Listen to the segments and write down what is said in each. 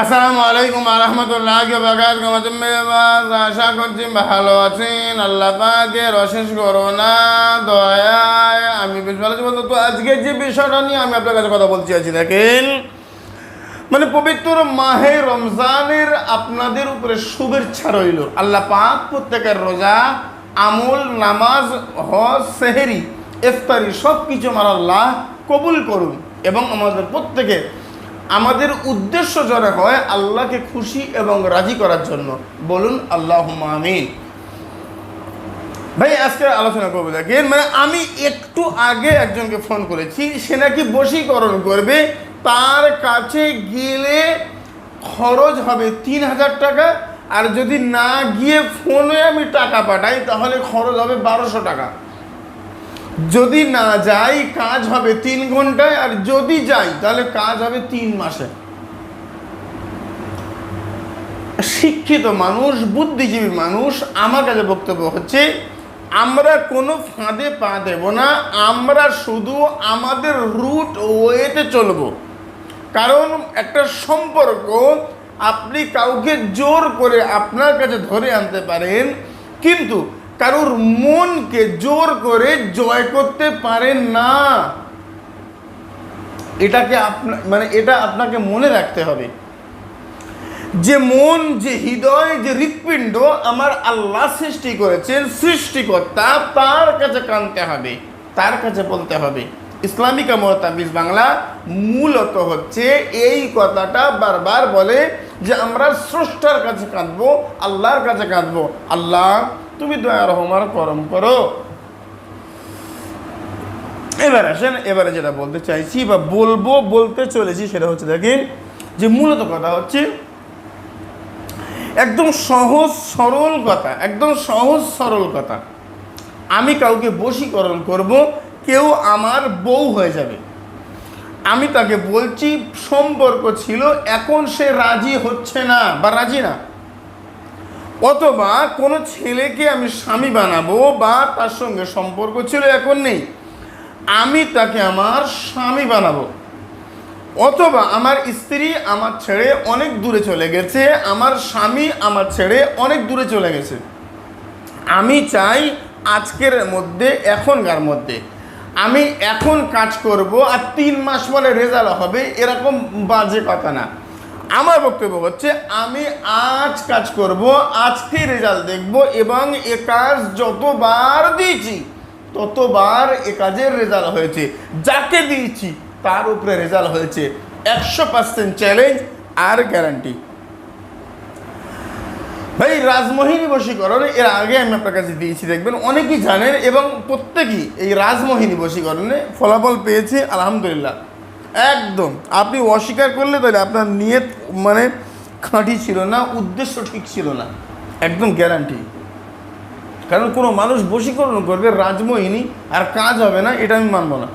আসসালামু আলাইকুম আরহামতুল্লাহ আশা করছি ভালো আছেন। আল্লাহ পাকের অশেষ করোনা দয়ায়। আমি বেশ ভালো আছি তো আজকে যে বিষয়টা নিয়ে আমি আপনার কাছে কথা বলছি, আছি দেখেন। মানে পবিত্র মাহে রমজানের আপনাদের উপরে শুভেচ্ছা রইল। আল্লাহ পাক প্রত্যেকের রোজা, আমল, নামাজ, হজ, সেহেরি, ইফতারি সব কিছু আমার আল্লাহ কবুল করুন এবং আমাদের প্রত্যেকে আমাদের উদ্দেশ্য যেন হয় আল্লাহকে খুশি এবং রাজি করার জন্য। বলুন আল্লাহ আমিন। ভাই, আজকে আলোচনা করব, দেখেন মানে আমি একটু আগে একজনকে ফোন করেছি, সে নাকি বশীকরণ করবে, তার কাছে গেলে খরচ হবে তিন হাজার টাকা, আর যদি না গিয়ে ফোনে আমি টাকা পাঠাই, তাহলে খরচ হবে বারোশো টাকা। যদি না যাই, কাজ হবে তিন ঘন্টায়, আর যদি যাই, তাহলে কাজ হবে তিন মাসে। শিক্ষিত মানুষ, বুদ্ধিজীবী মানুষ, আমার কাছে বক্তব্য হচ্ছে, আমরা কোনো ফাঁদে পা দেব না, আমরা শুধু আমাদের রুট ওয়েতে চলব। কারণ একটা সম্পর্ক আপনি কাউকে জোর করে আপনার কাছে ধরে আনতে পারেন, কিন্তু কারোর মনকে জোর করে জয় করতে পারেন না। এটাকে আপনা মানে এটা আপনাকে মনে রাখতে হবে। যে মন, যে হৃদয়, যে হৃৎপিণ্ড আমার আল্লাহ সৃষ্টি করেছেন, সৃষ্টিকর্তা, তার কাছে কানতে হবে, তার কাছে বলতে হবে। ইসলামিক মতাবিজ বাংলা মূলত হচ্ছে এই কথাটা বারবার বলে যে আমরা স্রষ্টার কাছে কাঁদবো, আল্লাহর কাছে কাঁদবো। আল্লাহ তুমি দয়া রহমার করম করো। এবার আসেন, এবারে যেটা বলতে চাইছি বা বলব, বলতে চলেছি সেটা হচ্ছে দেখেন যে মূলত কথা হচ্ছে একদম সহজ সরল কথা, একদম সহজ সরল কথা। আমি কাউকে বশীকরণ করব, কেউ আমার বউ হয়ে যাবে। আমি তাকে বলছি, সম্পর্ক ছিল, এখন সে রাজি হচ্ছে না বা রাজি না। অথবা কোনো ছেলেকে আমি স্বামী বানাবো বা তার সঙ্গে সম্পর্ক ছিল এখন নেই, আমি তাকে আমার স্বামী বানাবো। অথবা আমার স্ত্রী আমার ছেড়ে অনেক দূরে চলে গেছে, আমার স্বামী আমার ছেড়ে অনেক দূরে চলে গেছে। আমি চাই আজকের মধ্যে, এখনকার মধ্যে। আমি এখন কাজ করব আর তিন মাস পরে রেজাল্ট হবে, এরকম বাজে কথা না। আমার বক্তব্য হচ্ছে, আমি আজ কাজ করব, আজকে রেজাল্ট দেখব এবং এ কাজ যতবার দিয়েছি, ততবার এ কাজের রেজাল্ট হয়েছে। যাকে দিয়েছি, তার উপরে রেজাল্ট হয়েছে একশো পার্সেন্ট চ্যালেঞ্জ আর গ্যারান্টি ভাই, রাজমোহিনী বশীকরণ, এর আগে আমি আপনার কাছে দিয়েছি, দেখবেন অনেকেই জানেন এবং প্রত্যেকেই এই রাজমোহিনী বশীকরণে ফলাফল পেয়েছে, আলহামদুলিল্লাহ। একদম। আপনি অস্বীকার করলে তাহলে আপনার নিয়ত মানে খাঁটি ছিল না, উদ্দেশ্য ঠিক ছিল না। একদম গ্যারান্টি কারণ কোনো মানুষ বশীকরণ করবে, রাজমোহিনী, আর কাজ হবে না, এটা আমি মানব না।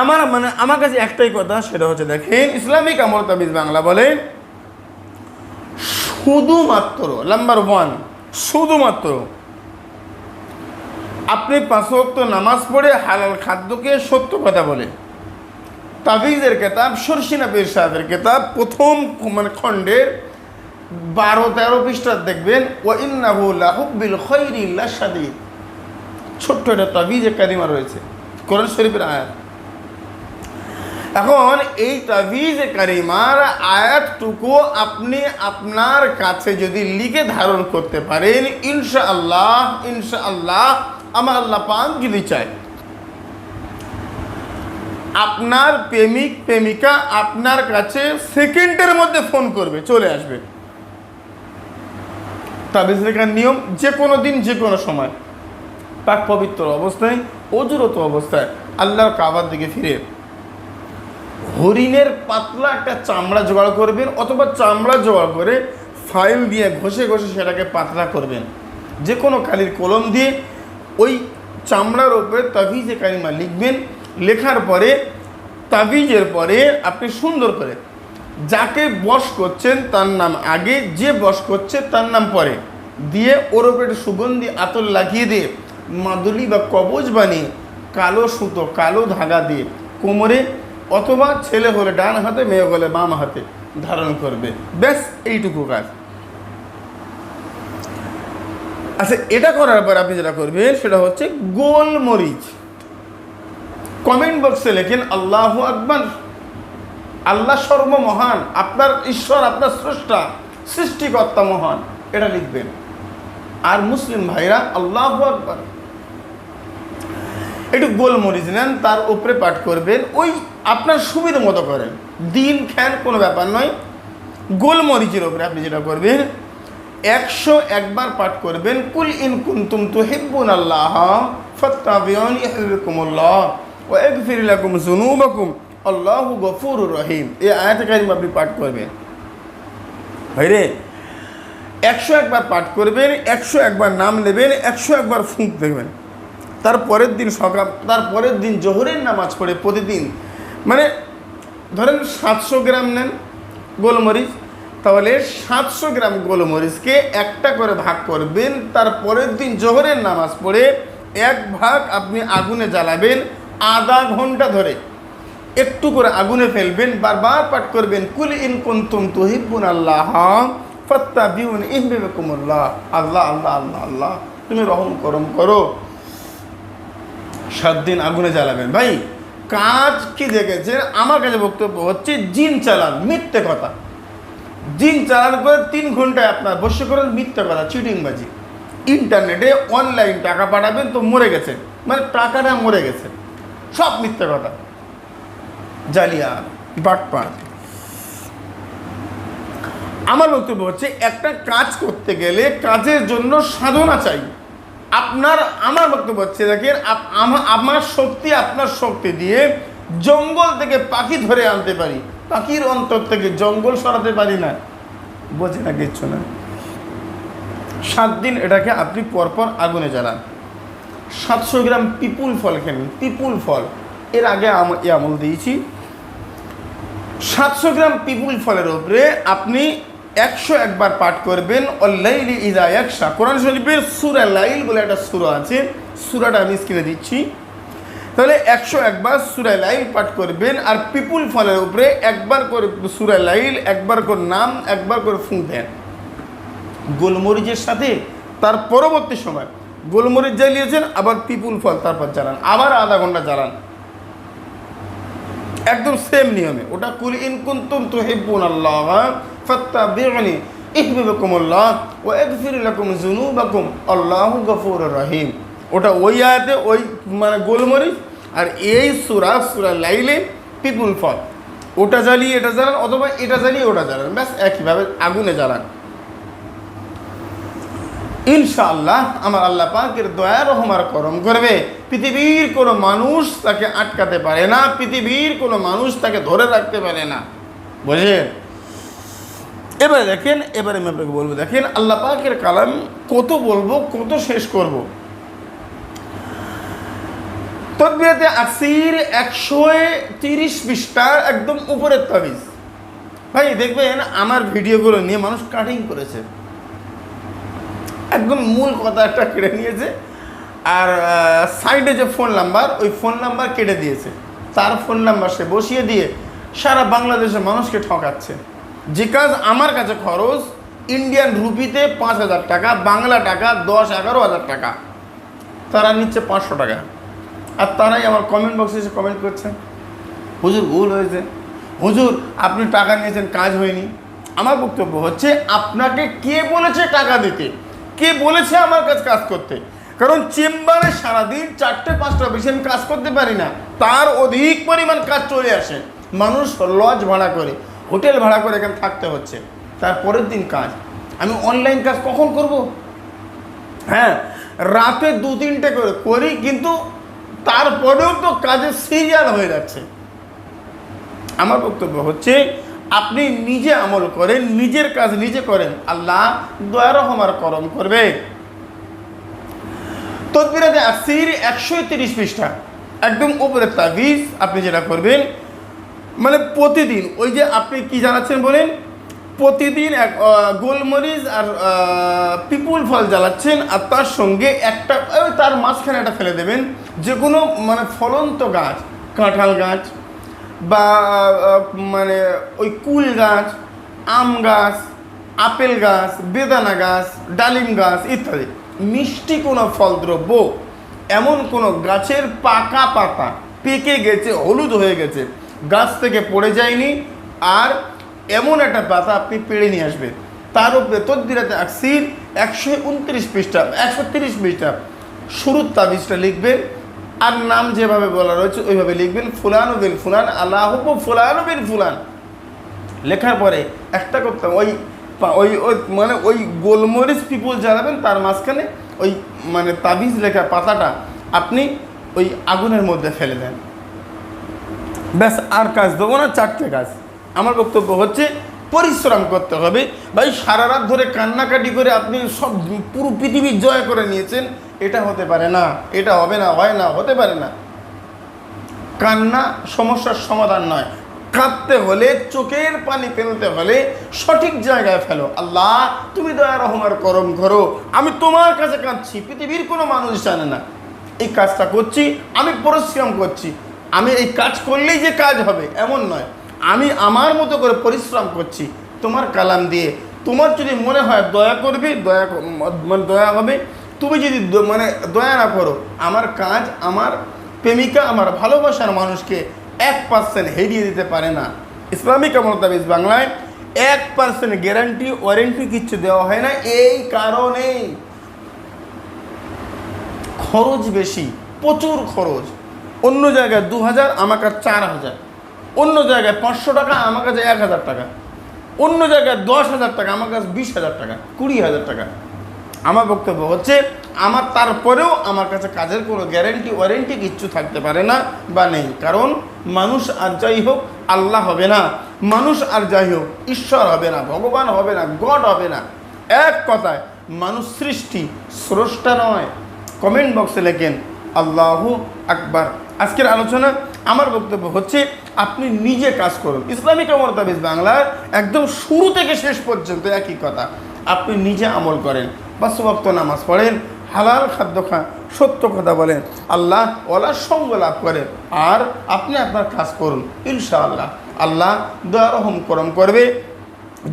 আমার মানে আমার কাছে একটাই কথা, সেটা হচ্ছে দেখেন, ইসলামিক আমল তাবিজ বাংলা বলে, শুধুমাত্র নাম্বার ওয়ান শুধুমাত্র আপনি পাঁচক্ত নামাজ পড়ে হালাল খাদ্যকে সত্য কথা বলে। তাবিজের কেতাব, সরসিনা পীর সাহেবের কেতাব, প্রথম মানে খণ্ডের বারো, তেরো পৃষ্ঠার দেখবেন ও ইন্নাহু লাহুব্বিল খৈরি লাসাদিদ ছোট্ট একটা তাবিজে কারিমা রয়েছে, কোরআন শরীফের আয়াত। এখন এই তাবিজ কারিমার আয়াতটুকু আপনি আপনার কাছে যদি লিখে ধারণ করতে পারেন ইনশা আল্লাহ ইনশা আল্লাহ আমার আল্লাহ পাক যদি চায়। আপনার প্রেমিক, প্রেমিকা আপনার কাছে সেকেন্ডের মধ্যে ফোন করবে, চলে আসবে। তাবিজ নিয়ম যে কোনো দিন যে কোনো সময়। পাক পবিত্র অবস্থায়, অজুরত অবস্থায় আল্লাহর কাবার দিকে ফিরে হরিণের পাতলা একটা চামড়া জোগাড় করবেন অথবা চামড়া জোগাড় করে ফাইল দিয়ে ঘষে ঘষে সেটাকে পাতলা করবেন। যে কোনো কালির কলম দিয়ে ওই চামড়ার ওপরে তাবিজে কালিমা লিখবেন, লেখার পরে তাবিজের পরে আপনি সুন্দর করে যাকে বশ করছেন তার নাম আগে, যে বশ করছে তার নাম পরে। দিয়ে ওর ওপরে সুগন্ধি আতর লাগিয়ে দিয়ে মাদুলি বা কবজ বানিয়ে কালো সুতো, কালো ধাগা দিয়ে কোমরে অথবা ছেলে হলে ডান হাতে, মেয়ে হলে বাম হাতে ধারণ করবে। ব্যাস, এইটুকু কাজ। আচ্ছা এটা করার পর আপনি যেটা করবেন, সেটা হচ্ছে গোলমরিচ। কমেন্ট বক্সে লেখেন, আল্লাহ আকবর। আল্লাহ সর্বমহান। আপনার ঈশ্বর, আপনার স্রষ্টা, সৃষ্টিকর্তা মহান। এটা লিখবেন। আর মুসলিম ভাইরা, আল্লাহ আকবর। একটু গোলমরিচ নেন, তার উপরে পাঠ করবেন। ওই আপনার সুবিধা মতো করেন। দিন, খ্যান কোনো ব্যাপার নয়। গোলমরিচের উপরে আপনি যেটা করবেন একশো একবার পাঠ করবেন, কুল ইন কুন্তুম তুহিব্বুন আল্লাহ ফাত্তাবিউনি ইহবিবকুমুল্লাহ ওয়া ইয়াগফির লাকুম যুনুবাকুম, আল্লাহু গফুরুর রহিম। এই আয়াতে কারিম আপনি পাঠ করবেন। ভাইরে একশো একবার পাঠ করবেন, একশো একবার নাম নেবেন, একশো একবার ফুঁক দেবেন। তার পরের দিন সকাল, তার পরের দিন জোহরের নামাজ পড়ে প্রতিদিন। মানে ধরেন সাতশো গ্রাম নেন গোলমরিচ তাহলে সাতশো গ্রাম গোলমরিচকে একটা করে ভাগ করবেন, তার পরের দিন জোহরের নামাজ পড়ে এক ভাগ আপনি আগুনে জ্বালাবেন আধা ঘণ্টা ধরে। একটু করে আগুনে ফেলবেন, বারবার পাঠ করবেন, কুল ইন কুন্তুম তুহিব্বুন আল্লাহ ফত্তা বিউন ইহবিবকুমুল্লাহ। আল্লাহ আল্লাহ আল্লাহ আল্লাহ, তুমি রহম করম করো। সাত দিন আগুনে জ্বালাবেন। ভাই, কাজ কি দেখেছেন? আমার কাছে বক্তব্য হচ্ছে, জিন চালান, মিথ্যে কথা। জিন চালান করে তিন ঘন্টায় আপনার বসে করেন মিথ্যা কথা, চিটিংবাজি। ইন্টারনেটে অনলাইন টাকা পাঠাবেন তো মরে গেছে মানে টাকাটা মরে গেছে। সব মিথ্যে কথা। জালিয়া বাটপাট। আমার বক্তব্য হচ্ছে, একটা কাজ করতে গেলে কাজের জন্য সাধনা চাই। আপনার, আমার বক্তব্য হচ্ছে, দেখেন আমার শক্তি আপনার শক্তি দিয়ে জঙ্গল থেকে পাখি ধরে আনতে পারি। পাখির অন্তর থেকে জঙ্গল সরাতে পারি না। বোঝে না কিচ্ছু না। সাত দিন এটাকে আপনি পরপর আগুনে জ্বালান। সাতশো গ্রাম পিপুল ফল খেলেন পিপুল ফল। এর আগে এ আমল দিয়েছি। সাতশো গ্রাম পিপুল ফলের উপরে আপনি একশো একবার পাঠ করবেন, অল্লাইলি ইজা একশা কোরআন শরীফের সুরা লাইল বলে একটা সুরা আছে। সুরাটা আমি স্ক্রিনে দিচ্ছি। তাহলে একশো একবার সুরা লাইল পাঠ করবেন আর পিপুল ফলের উপরে একবার করে সুরা লাইল, একবার করে নাম, একবার করে ফুঁ দেন। গোলমরিচের সাথে তার পরবর্তী সময় গোলমরিচ জ্বালিয়েছেন, আবার পিপুল ফল তারপর জ্বালান, আবার আধা ঘণ্টা জ্বালান। একদম সেম নিয়মে। ওটা কুল ইন কুনতুম তুহিব্বুন আল্লাহ, ফাত্তাবিউনি ইহবিবকুমুল্লাহ ওয়া ইয়াগফির লাকুম যুনুবাকুম, আল্লাহু গফুরুর রহিম। ওটা ওই আয়াতে ওই মানে গোলমরিচ আর এই সুরা সুরা লাইলে পিপুল ফল। ওটা জ্বালিয়ে এটা জ্বালান অথবা এটা জ্বালিয়ে ওটা জ্বালান। ব্যাস, একইভাবে আগুনে জ্বালান। ইনশাআল্লাহ আমার আল্লাহ পাকের দয়া রহমার করম করবে। পৃথিবীর কোনো মানুষ তাকে আটকাতে পারে না, পৃথিবীর কোনো মানুষ তাকে ধরে রাখতে পারে না। বুঝলেন? এবারে দেখেন, এবারে আমি আপনাকে বলব, দেখেন আল্লাহ পাকের কালাম কত বলব, কত শেষ করব। তদবিরাতে আসির একশো তিরিশ পৃষ্ঠা একদম উপরের তাবিজ। ভাই, দেখবেন আমার ভিডিওগুলো নিয়ে মানুষ কাটিং করেছে। একদম মূল কথা একটা কেটে নিয়েছে। আর সাইডে যে ফোন নাম্বার ওই ফোন নাম্বার কেটে দিয়েছে। তার ফোন নাম্বার সে বসিয়ে দিয়ে সারা বাংলাদেশের মানুষকে ঠকাচ্ছে। যে কাজ আমার কাছে খরচ ইন্ডিয়ান রুপিতে পাঁচ হাজার টাকা, বাংলা টাকা দশ এগারো হাজার টাকা। তারা নিচ্ছে পাঁচশো টাকা। আর তারাই আমার কমেন্ট বক্সে এসে কমেন্ট করছে। হুজুর, ভুল হয়েছে। হুজুর, আপনি টাকা নিয়েছেন, কাজ হয়নি। আমার বক্তব্য হচ্ছে, আপনাকে কে বলেছে টাকা দিতে? কে বলেছে আমার কাছে কাজ করতে? কারণ চেম্বারে সারাদিন চারটে, পাঁচটা বেশি আমি কাজ করতে পারি না। তার অধিক পরিমাণ কাজ চলে আসে। মানুষ লজ ভাড়া করে, হোটেল ভাড়া করে এখানে থাকতে হচ্ছে। তার পরের দিন কাজ। আমি অনলাইন কাজ কখন করব? হ্যাঁ রাতে দু তিনটে করে করি, কিন্তু তারপরেও তো কাজের সিরিয়াল হয়ে যাচ্ছে। আমার বক্তব্য হচ্ছে, আপনি নিজে আমল করেন, নিজের কাজ নিজে করেন, আল্লাহ দয়া রহমার করম করবে। তদবিরাতে আসির একশো তিরিশ পৃষ্ঠা, একদম উপরে তাবিজ, আপনি যেটা করবেন মানে প্রতিদিন, ওই যে আপনি কি জানাচ্ছেন বলেন, প্রতিদিন এক গোলমরিচ আর পিপুল ফল জ্বালাচ্ছেন, আর তার সঙ্গে একটা তার মাঝখানে একটা ফেলে দেবেন যে কোনো মানে ফলন্ত গাছ, কাঁঠাল গাছ বা মানে ওই কুল গাছ, আম গাছ, আপেল গাছ, বেদানা গাছ, ডালিম গাছ ইত্যাদি। মিষ্টি কোনো ফলদ্রব্য, এমন কোনো গাছের পাকা পাতা পেকে গেছে, হলুদ হয়ে গেছে, গাছ থেকে পড়ে যায়নি আর এমন একটা পাতা আপনি পেড়ে নিয়ে আসবেন। তার উপরে তদ্দিরাতে আকসির একশো উনত্রিশ পৃষ্ঠা, একশো তিরিশ পৃষ্ঠা শুরুর তাবিজটা লিখবেন। আর নাম যেভাবে বলা রয়েছে, ওইভাবে লিখবেন, ফুলান বিল ফুলান আল্লাহ ফুলান বিল ফুলান। লেখার পরে একটা করতাম ওই ওই ওই মানে ওই গোলমরিচ পিপুল জ্বালাবেন তার মাঝখানে ওই মানে তাবিজ লেখা পাতাটা আপনি ওই আগুনের মধ্যে ফেলে দেন। ব্যাস, আর কাজ দেবো না চারটে কাজ। আমার বক্তব্য হচ্ছে পরিশ্রম করতে হবে। ভাই, সারা রাত ধরে কান্নাকাটি করে আপনি সব পুরো পৃথিবী জয় করে নিয়েছেন, এটা হতে পারে না, এটা হবে না, হয় না, হতে পারে না। কান্না সমস্যার সমাধান নয়। কাঁদতে হলে, চোখের পানি ফেলতে হলে সঠিক জায়গায় ফেলো। আল্লাহ, তুমি দয়া রহমার করম করো। আমি তোমার কাছে কাঁদছি, পৃথিবীর কোনো মানুষ জানে না। এই কাজটা করছি, আমি পরিশ্রম করছি। আমি এই কাজ করলেই যে কাজ হবে, এমন নয়। আমি আমার মতো করে পরিশ্রম করছি, তোমার কালাম দিয়ে। তোমার যদি মনে হয় দয়া করবে, দয়া মানে দয়া হবে, তুমি যদি মানে দয়া না করো, আমার কাজ, আমার প্রেমিকা, আমার ভালোবাসার মানুষকে এক পার্সেন্ট হেরিয়ে দিতে পারে না। ইসলামিক আমলতাবিজ বাংলায় এক পার্সেন্ট গ্যারান্টি ওয়ারেন্টি কিচ্ছু দেওয়া হয় না, এই কারণেই। খরচ বেশি, প্রচুর খরচ। অন্য জায়গায় দু হাজার আমার কাছে চার হাজার। অন্য জায়গায় পাঁচশো টাকা, আমার কাছে এক হাজার টাকা। অন্য জায়গায় দশ হাজার টাকা, আমার কাছে বিশ হাজার টাকা, কুড়ি হাজার টাকা। আমার বক্তব্য হচ্ছে, আমার তারপরেও আমার কাছে কাজের কোনো গ্যারেন্টি ওয়ারেন্টি কিচ্ছু থাকতে পারে না বা নেই। কারণ মানুষ আর যাই হোক, আল্লাহ হবে না। মানুষ আর যাই হোক, ঈশ্বর হবে না, ভগবান হবে না, গড হবে না। এক কথায়, মানুষ সৃষ্টি, স্রষ্টা নয়। কমেন্ট বক্সে লেখেন, আল্লাহ আকবার। আজকের আলোচনা আমার বক্তব্য হচ্ছে, আপনি নিজে কাজ করুন। ইসলামিক আমল তাবিজ বাংলার একদম শুরু থেকে শেষ পর্যন্ত একই কথা। আপনি নিজে আমল করেন বা সুবক্ত নামাজ পড়েন, হালাল খাদ্য খান, সত্য কথা বলেন, আল্লাহ ওলার সঙ্গ লাভ করেন, আর আপনি আপনার কাজ করুন, ইনশাআল্লাহ। আল্লাহ দয়া রহম করম করবে।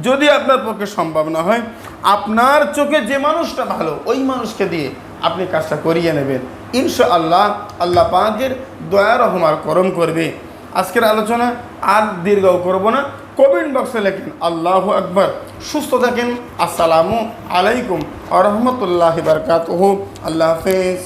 যদি আপনার পক্ষে সম্ভব না হয়, আপনার চোখে যে মানুষটা ভালো, ওই মানুষকে দিয়ে আপনি কাজটা করিয়ে নেবেন। ইনশা আল্লাহ আল্লাহ পাকের দয়া রহমার করম করবে। আজকের আলোচনা আর দীর্ঘ করব না। কমেন্ট বক্সে লেখেন, আল্লাহ আকবর। সুস্থ থাকেন। আসসালামু আলাইকুম আ রহমতুল্লাহ বারকাত আল্লাহ হাফেজ।